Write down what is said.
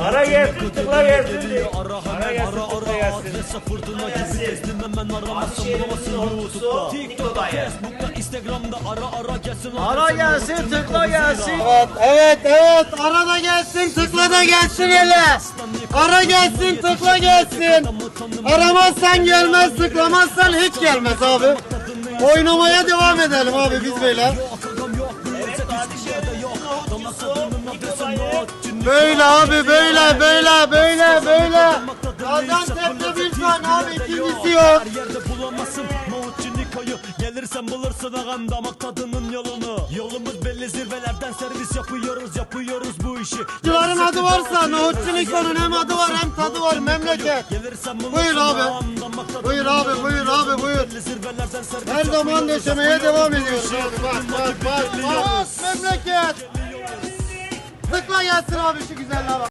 Ara gelsin tıkla gelsin diyor. Ara gelsin ara tıkla ara gelsin. fırtına gibi Gelsin. gezdim hemen aramazsam Şehrimizin bulamazsın YouTube'da TikTok'ta. Facebook'ta Instagram'da ara ara gelsin Ara gelsin, tıkla gelsin. Evet, evet, evet. Ara da gelsin, tıkla da gelsin hele. Ara gelsin, tıkla gelsin. Aramazsan gelmez, tıklamazsan hiç gelmez abi. Oynamaya devam edelim abi biz böyle. Böyle abi, böyle, böyle, böyle, böyle. Gaziantep'te bir tane abi, ikincisi yok. Her yerde bulamazsın Muhittin Niko'yu Gelirsen bulursun ağam damak tadının yolunu Yolumuz belli zirvelerden servis yapıyoruz Yapıyoruz bu işi Çocukların adı varsa Nohutçu Niko'nun hem adı var hem tadı var memleket. Buyur abi. Buyur abi, buyur abi, buyur. Her zaman döşemeye devam ediyoruz abi. Bak, bak, bak, bak. Memleket. Gelsin abi şu güzelliğe bak.